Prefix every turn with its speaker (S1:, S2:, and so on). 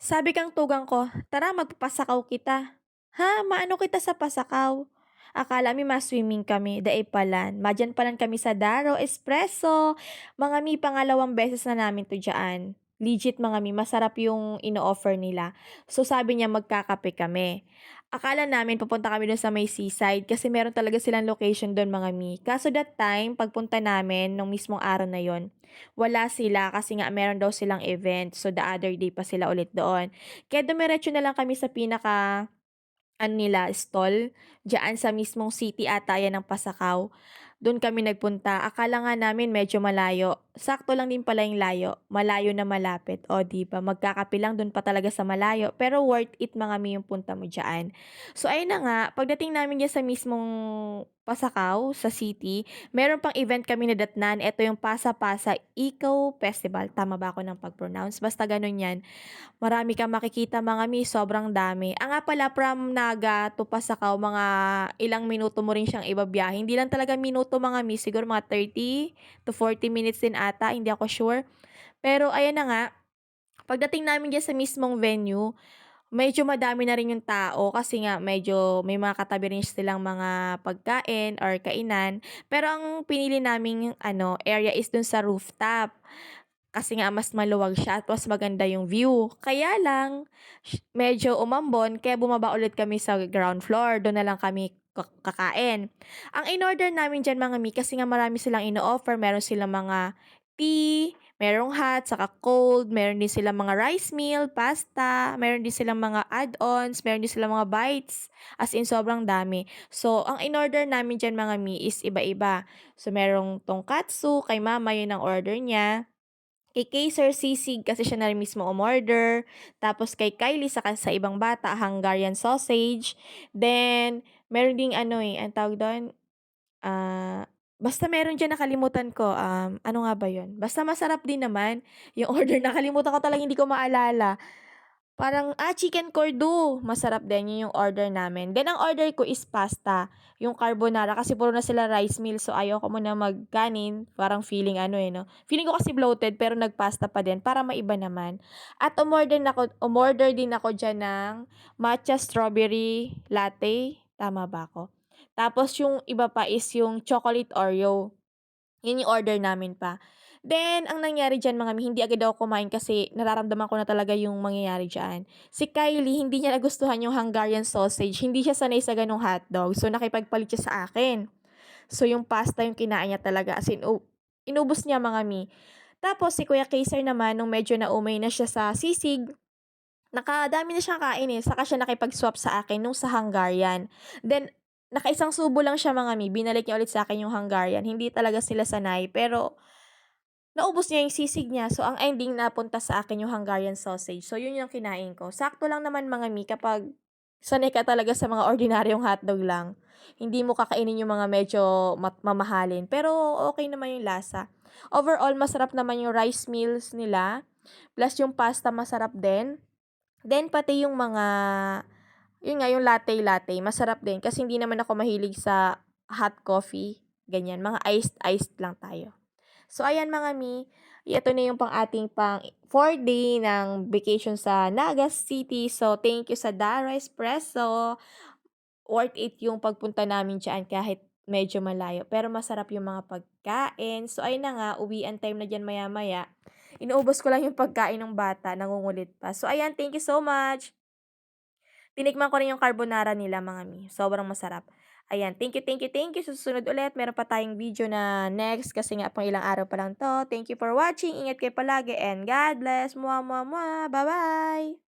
S1: Sabi kang tugang ko, tara magpapasakaw kita. Ha, maano kita sa pasakaw? Akala mi ma-swimming kami, dae palan. Madyan palan kami sa Daro, Espresso. Mga mi, pangalawang beses na namin to dyan. Legit mga mi, masarap yung ino-offer nila. So sabi niya magkakape kami. Akala namin pupunta kami dun sa may seaside kasi meron talaga silang location dun mga mi. Kaso that time, pagpunta namin, nung mismong araw na yon wala sila kasi nga meron daw silang event. So the other day pa sila ulit doon. Kaya dumiretso na lang kami sa pinaka ano nila, stall, diyaan sa mismong city ata yan ng Pasakaw. Do'n kami nagpunta. Akala nga namin medyo malayo. Sakto lang din pala yung layo. Malayo na malapit. O, 'di ba? Magkakape lang do'n pa talaga sa malayo. Pero worth it mga mi yung punta mo diyaan. So, ayun na nga. Pagdating namin diyan sa mismong Pasakaw, sa city, meron pang event kami na datnan. Ito yung Pasa Pasa Eco Festival. Tama ba ako ng pag-pronounce? Basta gano'n yan. Marami kang makikita mga mi, sobrang dami. Ah, nga pala from Naga to Pasakaw mga ilang minuto mo rin siyang ibabiyahe. Hindi lang talaga minuto mga mi, siguro mga 30 to 40 minutes din ata, hindi ako sure. Pero ayan na nga, pagdating namin diyan sa mismong venue, medyo madami na rin yung tao kasi nga medyo may mga katabi rin silang mga pagkain or kainan. Pero ang pinili naming ano, area is dun sa rooftop. Kasi nga mas maluwag siya at mas maganda yung view. Kaya lang, medyo umambon kaya bumaba ulit kami sa ground floor. Doon na lang kami ka- kakain. Ang in-order namin dyan mga mi, kasi nga marami silang ino-offer. Meron silang mga tea, merong hot, saka cold. Meron din silang mga rice meal, pasta. Meron din silang mga add-ons. Meron din silang mga bites. As in, sobrang dami. So, ang in-order namin dyan mga mi is iba-iba. So, merong tongkatsu, kay mama yun ang order niya. Kay Sir Sisig kasi siya na rin mismo umorder, tapos kay Kylie saka sa ibang bata Hungarian sausage, then meron ding ano, eh, anong tawag dun, ah, basta meron diyan nakalimutan ko, um, ano nga ba yun? Basta masarap din naman yung order nakalimutan ko talaga hindi ko maalala. Parang, ah, chicken cordo, masarap din, yun yung order namin. Then ang order ko is pasta, yung carbonara kasi puro na sila rice meal so ayoko muna mag-kanin, parang feeling ano, eh, 'no. Feeling ko kasi bloated pero nag-pasta pa din para maiba naman. At umorder din ako umorder din ako diyan ng matcha strawberry latte, tama ba ako? Tapos yung iba pa is yung chocolate Oreo. Yun yung order namin pa. Then, ang nangyari diyan mga mi, hindi agad ako kumain kasi nararamdaman ko na talaga yung mangyayari diyan. Si Kylie, hindi niya nagustuhan yung Hungarian sausage. Hindi siya sanay sa ganong hotdog. So, nakipagpalit siya sa akin. So, yung pasta yung kinain niya talaga. As in, u- inubos niya mga mi. Tapos, si Kuya Kaser naman, nung medyo naumay na siya sa sisig, nakadami na siyang kain eh. Saka siya nakipag-swap sa akin nung sa Hungarian. Then, nakaisang subo lang siya mga mi. Binalik niya ulit sa akin yung Hungarian. Hindi talaga sila sanay. Pero, Naubos niya yung sisig niya, so ang ending napunta sa akin yung Hungarian sausage. So yun yung kinain ko. Sakto lang naman mga mi kapag sanay ka talaga sa mga ordinaryong hotdog lang. Hindi mo kakainin yung mga medyo mat mamahalin, pero okey naman yung lasa. Overall masarap naman yung rice meals nila, plus yung pasta masarap din. Then pati yung mga yun nga yung latte-latte masarap din kasi hindi naman ako mahilig sa hot coffee, ganyan. Mga iced iced lang tayo. So ayan mga mi, ito na yung pang ating pang 4 day ng vacation sa Naga City. So thank you sa Dara Espresso. Worth it yung pagpunta namin diyan kahit medyo malayo. Pero masarap yung mga pagkain. So ayun na nga, uwian time na diyan maya-maya. Inuubos ko lang yung pagkain ng bata, nangungulit pa. So ayan, thank you so much. Tinikman ko rin yung carbonara nila mga mi, sobrang masarap. Ayan, thank you, thank you, thank you. Susunod ulit, meron pa tayong video na next kasi nga pang ilang araw pa lang 'to. Thank you for watching, ingat kayo palagi and God bless. Mwah, mwah, mwah. Bye-bye.